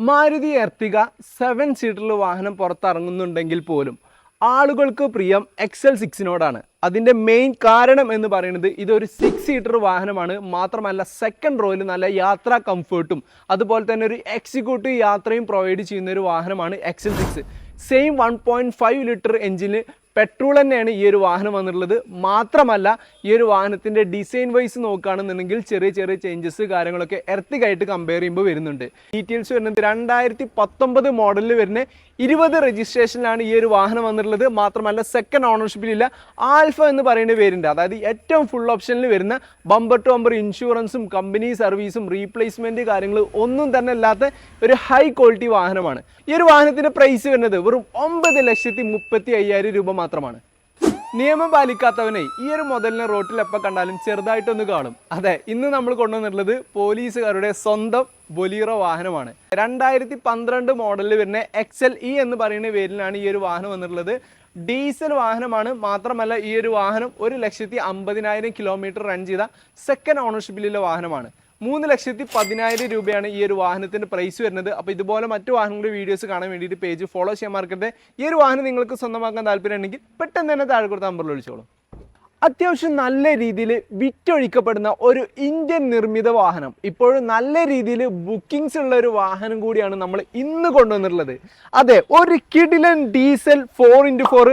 Maruti എർത്തിക seven സീറ്ററിൽ വാഹനം പുറത്തിറങ്ങുന്നുണ്ടെങ്കിൽ പോലും ആളുകൾക്ക് പ്രിയം എക്സൽ സിക്സിനോടാണ് അതിന്റെ മെയിൻ കാരണം എന്ന് പറയുന്നത് ഇതൊരു സിക്സ് സീറ്റർ വാഹനമാണ്. മാത്രമല്ല സെക്കൻഡ് റോയിൽ നല്ല യാത്രാ കംഫേർട്ടും അതുപോലെ തന്നെ ഒരു എക്സിക്യൂട്ടീവ് യാത്രയും പ്രൊവൈഡ് ചെയ്യുന്ന ഒരു വാഹനമാണ് XL six same one point five litre എഞ്ചിന് പെട്രോൾ തന്നെയാണ് ഈ ഒരു വാഹനം വന്നിട്ടുള്ളത്. മാത്രമല്ല ഈ ഒരു വാഹനത്തിന്റെ ഡിസൈൻ വൈസ് നോക്കുകയാണെന്നുണ്ടെങ്കിൽ ചെറിയ ചെറിയ ചേഞ്ചസ് കാര്യങ്ങളൊക്കെ എർത്തിക്കായിട്ട് കമ്പയർ ചെയ്യുമ്പോൾ വരുന്നുണ്ട്. ഡീറ്റെയിൽസ് വരുന്നത് രണ്ടായിരത്തി പത്തൊമ്പത് മോഡലിൽ വരുന്ന ഇരുപത് രജിസ്ട്രേഷനിലാണ് ഈ ഒരു വാഹനം വന്നിട്ടുള്ളത്. മാത്രമല്ല സെക്കൻഡ് ഓണർഷിപ്പിലില്ല ആൽഫ എന്ന് പറയുന്ന പേരുണ്ട്. അതായത് ഏറ്റവും ഫുൾ ഓപ്ഷനിൽ വരുന്ന ബമ്പർ ടു ബമ്പർ ഇൻഷുറൻസും കമ്പനി സർവീസും റീപ്ലേസ്മെന്റ് കാര്യങ്ങൾ ഒന്നും തന്നെ ഇല്ലാത്ത ഒരു ഹൈ ക്വാളിറ്റി വാഹനമാണ്. ഈ ഒരു വാഹനത്തിന്റെ പ്രൈസ് വരുന്നത് വെറും ഒമ്പത് ലക്ഷത്തി മുപ്പത്തി അയ്യായിരം രൂപ മാത്രമാണ്. നിയമം പാലിക്കാത്തവനെ ഈ ഒരു മുതലിനെ റോട്ടിൽ എപ്പോൾ കണ്ടാലും ചെറുതായിട്ടൊന്ന് കാണും. അതെ ഇന്ന് നമ്മൾ കൊണ്ടുവന്നിട്ടുള്ളത് പോലീസുകാരുടെ സ്വന്തം ബൊലീറോ വാഹനമാണ്. രണ്ടായിരത്തി പന്ത്രണ്ട് മോഡലിൽ വരുന്ന എക്സൽ ഇ എന്ന് പറയുന്ന പേരിലാണ് ഈ ഒരു വാഹനം വന്നിട്ടുള്ളത്. ഡീസൽ വാഹനമാണ് മാത്രമല്ല ഈ ഒരു വാഹനം ഒരു ലക്ഷത്തി അമ്പതിനായിരം കിലോമീറ്റർ റൺ ചെയ്ത സെക്കൻഡ് ഓണർഷിപ്പിലുള്ള വാഹനമാണ്. മൂന്ന് ലക്ഷത്തി പതിനായിരം രൂപയാണ് ഈ ഒരു വാഹനത്തിന്റെ പ്രൈസ് വരുന്നത്. അപ്പോൾ ഇതുപോലെ മറ്റു വാഹനങ്ങളുടെ വീഡിയോസ് കാണാൻ വേണ്ടിയിട്ട് പേജ് ഫോളോ ചെയ്യാൻ മറക്കരുത്. ഈ ഒരു വാഹനം നിങ്ങൾക്ക് സ്വന്തമാക്കാൻ താല്പര്യം ഉണ്ടെങ്കിൽ പെട്ടെന്ന് തന്നെ താഴെ കൊടുത്ത നമ്പറിൽ വിളിച്ചോളൂ. അത്യാവശ്യം നല്ല രീതിയിൽ വിറ്റൊഴിക്കപ്പെടുന്ന ഒരു ഇന്ത്യൻ നിർമ്മിത വാഹനം. ഇപ്പോഴും നല്ല രീതിയിൽ ബുക്കിംഗ്സ് ഉള്ള ഒരു വാഹനം കൂടിയാണ് നമ്മൾ ഇന്ന് കൊണ്ടുവന്നിട്ടുള്ളത്. അതെ ഒരു കിഡിലൻ diesel four into four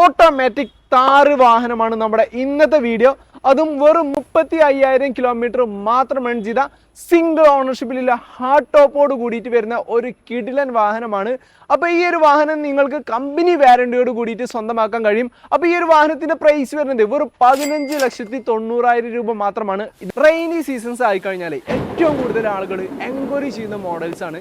automatic Thar വാഹനമാണ് നമ്മുടെ ഇന്നത്തെ വീഡിയോ അതും വെറും മുപ്പത്തി അയ്യായിരം കിലോമീറ്റർ മാത്രം റൺ ചെയ്ത സിംഗിൾ ഓണർഷിപ്പിലുള്ള ഹാർഡ് ടോപ്പോട് കൂടിയിട്ട് വരുന്ന ഒരു കിടിലൻ വാഹനമാണ്. അപ്പോൾ ഈ ഒരു വാഹനം നിങ്ങൾക്ക് കമ്പനി വാരണ്ടിയോട് കൂടിയിട്ട് സ്വന്തമാക്കാൻ കഴിയും. അപ്പോൾ ഈ ഒരു വാഹനത്തിന്റെ പ്രൈസ് വരുന്നത് വെറും പതിനഞ്ച് ലക്ഷത്തി തൊണ്ണൂറായിരം രൂപ മാത്രമാണ്. റെയിനി സീസൺസ് ആയിക്കഴിഞ്ഞാൽ ഏറ്റവും കൂടുതൽ ആളുകൾ എൻക്വയറി ചെയ്യുന്ന മോഡൽസ് ആണ്.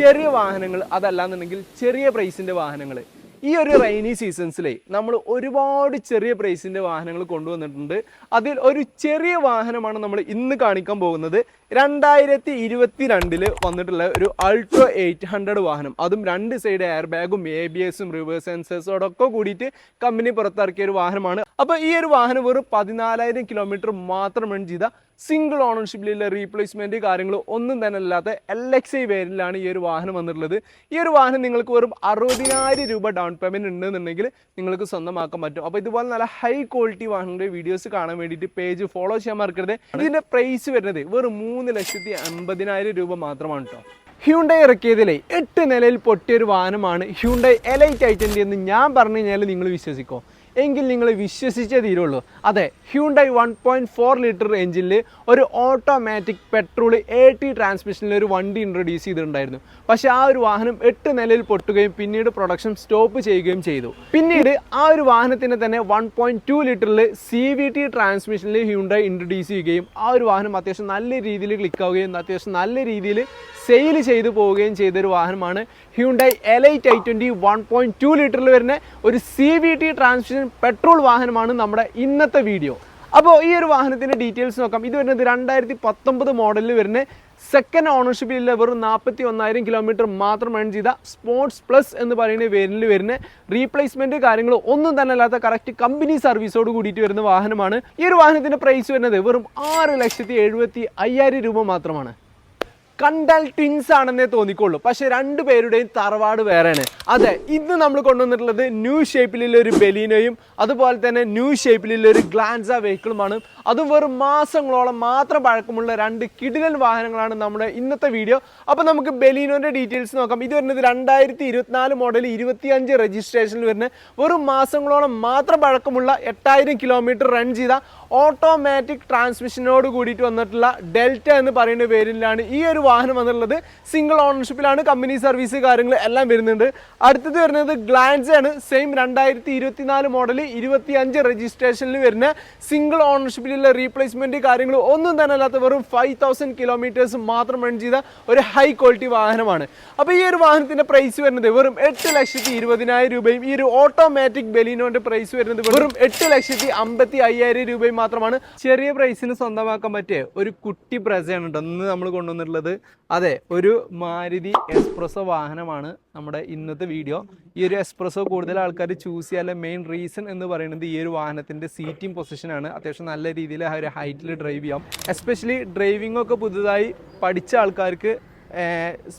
ചെറിയ വാഹനങ്ങൾ അതല്ലാന്നുണ്ടെങ്കിൽ ചെറിയ പ്രൈസിന്റെ വാഹനങ്ങൾ ഈ ഒരു റെയിനി സീസൺസിലെ നമ്മൾ ഒരുപാട് ചെറിയ പ്രൈസിന്റെ വാഹനങ്ങൾ കൊണ്ടുവന്നിട്ടുണ്ട്. അതിൽ ഒരു ചെറിയ വാഹനമാണ് നമ്മൾ ഇന്ന് കാണിക്കാൻ പോകുന്നത്. രണ്ടായിരത്തി ഇരുപത്തി രണ്ടിൽ വന്നിട്ടുള്ള ഒരു അൾട്രോ എയ്റ്റ് ഹൺഡ്രഡ് വാഹനം. അതും രണ്ട് സൈഡ് എയർ ബാഗും എ ബി എസും റിവേഴ്സ് സെൻസേഴ്സോടൊക്കെ കൂടിയിട്ട് കമ്പനി പുറത്തിറക്കിയ ഒരു വാഹനമാണ്. അപ്പോൾ ഈ ഒരു വാഹനം വെറും പതിനാലായിരം കിലോമീറ്റർ മാത്രം റൺ ചെയ്ത സിംഗിൾ ഓണർഷിപ്പിലുള്ള റീപ്ലേസ്മെന്റ് കാര്യങ്ങൾ ഒന്നും തന്നെ അല്ലാത്ത എൽ എക്സ് ഐ വേരിലാണ് ഈ ഒരു വാഹനം വന്നിട്ടുള്ളത്. ഈ ഒരു വാഹനം നിങ്ങൾക്ക് വെറും അറുപതിനായിരം രൂപ ഡൗൺ പേയ്മെന്റ് ഉണ്ടെന്നുണ്ടെങ്കിൽ നിങ്ങൾക്ക് സ്വന്തമാക്കാൻ പറ്റും. അപ്പോൾ ഇതുപോലെ നല്ല ഹൈ ക്വാളിറ്റി വാഹനങ്ങളുടെ വീഡിയോസ് കാണാൻ വേണ്ടിയിട്ട് പേജ് ഫോളോ ചെയ്യാൻ മറക്കരുത്. ഇതിന്റെ പ്രൈസ് വരുന്നത് വെറും മൂന്ന് ലക്ഷത്തി അൻപതിനായിരം രൂപ മാത്രമാണ് കേട്ടോ ഹ്യൂണ്ടൈ ഇറക്കിയതിലെ എട്ട് നിലയിൽ പൊട്ടിയൊരു വാഹനമാണ് ഹ്യൂണ്ടൈ എലൈറ്റ് ഐറ്റന്റെ എന്ന് ഞാൻ പറഞ്ഞു കഴിഞ്ഞാൽ നിങ്ങൾ വിശ്വസിക്കോ. എങ്കിൽ നിങ്ങൾ വിശ്വസിച്ചേ തീരുള്ളൂ. അതെ Hyundai one point four litre എഞ്ചിനിൽ ഒരു ഓട്ടോമാറ്റിക് പെട്രോൾ എ ടി ട്രാൻസ്മിഷനിൽ ഒരു വണ്ടി ഇൻട്രൊഡ്യൂസ് ചെയ്തിട്ടുണ്ടായിരുന്നു. പക്ഷേ ആ ഒരു വാഹനം എട്ട് നിലയിൽ പൊട്ടുകയും പിന്നീട് പ്രൊഡക്ഷൻ സ്റ്റോപ്പ് ചെയ്യുകയും ചെയ്തു. പിന്നീട് ആ ഒരു വാഹനത്തിന് തന്നെ വൺ പോയിന്റ് ടു ലിറ്ററിൽ സി വി ടി ട്രാൻസ്മിഷനിൽ ഹ്യൂണ്ടൈ ഇൻട്രൊഡ്യൂസ് ചെയ്യുകയും ആ ഒരു വാഹനം അത്യാവശ്യം നല്ല രീതിയിൽ ക്ലിക്ക് ആവുകയും അത്യാവശ്യം നല്ല രീതിയിൽ സെയിൽ ചെയ്തു പോവുകയും ചെയ്തൊരു വാഹനമാണ് Hyundai elite i twenty one point two ലിറ്ററിൽ വരുന്ന ഒരു C V T transmission petrol വാഹനമാണ് നമ്മുടെ ഇന്നത്തെ വീഡിയോ. അപ്പോൾ ഈ ഒരു വാഹനത്തിന്റെ ഡീറ്റെയിൽസ് നോക്കാം. ഇത് വരുന്നത് രണ്ടായിരത്തി പത്തൊമ്പത് മോഡലിൽ വരുന്ന സെക്കൻഡ് ഓണർഷിപ്പിലുള്ള വെറും നാൽപ്പത്തി ഒന്നായിരം കിലോമീറ്റർ മാത്രം റൺ ചെയ്ത സ്പോർട്സ് പ്ലസ് എന്ന് പറയുന്ന വേരിൽ വരുന്ന റീപ്ലേസ്മെന്റ് കാര്യങ്ങൾ ഒന്നും തന്നെ അല്ലാത്ത കറക്റ്റ് കമ്പനി സർവീസോട് കൂടിയിട്ട് വരുന്ന വാഹനമാണ്. ഈ ഒരു വാഹനത്തിന്റെ പ്രൈസ് വരുന്നത് വെറും ആറ് ലക്ഷത്തി എഴുപത്തി അയ്യായിരം രൂപ മാത്രമാണ്. കണ്ടാൽ ട്വിൻസ് ആണെന്നേ തോന്നിക്കുള്ളൂ. പക്ഷെ രണ്ടുപേരുടെയും തറവാട് വേറെയാണ്. അതെ ഇന്ന് നമ്മൾ കൊണ്ടുവന്നിട്ടുള്ളത് ന്യൂ ഷേപ്പിലുള്ള ഒരു ബെലീനോയും അതുപോലെ തന്നെ ന്യൂ ഷേപ്പിലുള്ള ഒരു ഗ്ലാൻസ വെഹിക്കിളുമാണ് അതും വെറും മാസങ്ങളോളം മാത്രം പഴക്കമുള്ള രണ്ട് കിടിലൻ വാഹനങ്ങളാണ് നമ്മുടെ ഇന്നത്തെ വീഡിയോ അപ്പോൾ നമുക്ക് ബെലീനോന്റെ ഡീറ്റെയിൽസ് നോക്കാം. ഇത് വരുന്നത് രണ്ടായിരത്തി ഇരുപത്തിനാല് മോഡൽ ഇരുപത്തിയഞ്ച് രജിസ്ട്രേഷനിൽ വരുന്ന വെറും മാസങ്ങളോളം മാത്രം പഴക്കമുള്ള എട്ടായിരം കിലോമീറ്റർ റൺ ചെയ്ത ഓട്ടോമാറ്റിക് ട്രാൻസ്മിഷനോട് കൂടിയിട്ട് വന്നിട്ടുള്ള ഡെൽറ്റ എന്ന് പറയുന്ന പേരിലാണ് ഈ ഒരു വാഹനം വന്നിട്ടുള്ളത്. സിംഗിൾ ഓണർഷിപ്പിലാണ് കമ്പനി സർവീസ് കാര്യങ്ങൾ എല്ലാം വരുന്നുണ്ട്. അടുത്തത് വരുന്നത് ഗ്ലാൻസ് ആണ്. സെയിം രണ്ടായിരത്തി ഇരുപത്തിനാല് മോഡൽ ഇരുപത്തിയഞ്ച് രജിസ്ട്രേഷനിൽ വരുന്ന സിംഗിൾ ഓണർഷിപ്പിലുള്ള റീപ്ലേസ്മെന്റ് കാര്യങ്ങൾ ഒന്നും തന്നെ അല്ലാത്ത വെറും ഫൈവ് തൗസൻഡ് കിലോമീറ്റേഴ്സ് മാത്രം റൺ ചെയ്ത ഒരു ഹൈ ക്വാളിറ്റി വാഹനമാണ്. അപ്പോൾ ഈ ഒരു വാഹനത്തിന്റെ പ്രൈസ് വരുന്നത് വെറും എട്ട് ലക്ഷത്തി ഇരുപതിനായിരം രൂപയും ഈ ഒരു ഓട്ടോമാറ്റിക് ബലീനോന്റെ പ്രൈസ് വരുന്നത് വെറും എട്ട് ലക്ഷത്തി അമ്പത്തി അയ്യായിരം രൂപയും മാത്രമാണ്. ചെറിയ പ്രൈസിന് സ്വന്തമാക്കാൻ പറ്റിയ ഒരു കുട്ടി പ്രസയാണ് കേട്ടോ ഇന്ന് നമ്മൾ കൊണ്ടുവന്നിട്ടുള്ളത് അതെ ഒരു മാരുതി എക്സ്പ്രസോ വാഹനമാണ് നമ്മുടെ ഇന്നത്തെ വീഡിയോ ഈ ഒരു എക്സ്പ്രസോ കൂടുതൽ ആൾക്കാർ ചൂസ് ചെയ്യാനുള്ള മെയിൻ റീസൺ എന്ന് പറയുന്നത് ഈ ഒരു വാഹനത്തിന്റെ സീറ്റിംഗ് പൊസിഷനാണ് അത്യാവശ്യം നല്ല രീതിയിൽ ഒരു ഹൈറ്റിൽ ഡ്രൈവ് ചെയ്യാം. എസ്പെഷ്യലി ഡ്രൈവിംഗ് ഒക്കെ പുതുതായി പഠിച്ച ആൾക്കാർക്ക്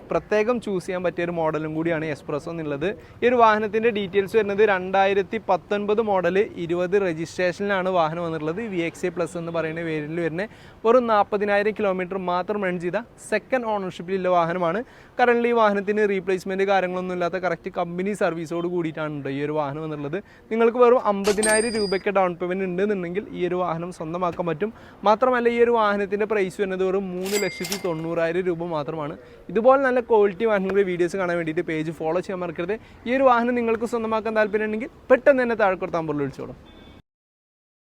പ്രത്യേകം ചൂസ് ചെയ്യാൻ പറ്റിയ ഒരു മോഡലും കൂടിയാണ് എക്സ്പ്രസോ എന്നുള്ളത്. ഈ ഒരു വാഹനത്തിന്റെ ഡീറ്റെയിൽസ് വരുന്നത് രണ്ടായിരത്തി പത്തൊൻപത് മോഡൽ ഇരുപത് രജിസ്ട്രേഷനിലാണ് വാഹനം വന്നിട്ടുള്ളത്. വി എക്സ് എ പ്ലസ് എന്ന് പറയുന്ന പേരിൽ വരുന്ന വെറും നാൽപ്പതിനായിരം കിലോമീറ്റർ മാത്രം റൺ ചെയ്ത സെക്കൻഡ് ഓണർഷിപ്പിലുള്ള വാഹനമാണ്. കറന്റ് ഈ വാഹനത്തിന് റീപ്ലേസ്മെന്റ് കാര്യങ്ങളൊന്നും ഇല്ലാത്ത കറക്റ്റ് കമ്പനി സർവീസോട് കൂടിയിട്ടാണ് ഈ ഒരു വാഹനം എന്നുള്ളത് നിങ്ങൾക്ക് വെറും അമ്പതിനായിരം രൂപയ്ക്ക് ഡൗൺ പേയ്മെന്റ് ഉണ്ടെന്നുണ്ടെങ്കിൽ ഈ ഒരു വാഹനം സ്വന്തമാക്കാൻ പറ്റും. മാത്രമല്ല ഈ ഒരു വാഹനത്തിന്റെ പ്രൈസ് വരുന്നത് വെറും മൂന്ന് ലക്ഷത്തി തൊണ്ണൂറായിരം രൂപ മാത്രമാണ്. ഇതുപോലെ നല്ല ക്വാളിറ്റി വാഹനങ്ങളുടെ വീഡിയോസ് കാണാൻ വേണ്ടിയിട്ട് പേജ് ഫോളോ ചെയ്യാൻ മറക്കരുത്. ഈ ഒരു വാഹനം നിങ്ങൾക്ക് സ്വന്തമാക്കാൻ താല്പര്യമുണ്ടെങ്കിൽ പെട്ടെന്ന് തന്നെ താഴെ കൊടുത്താൽ വിളിച്ചോളൂ.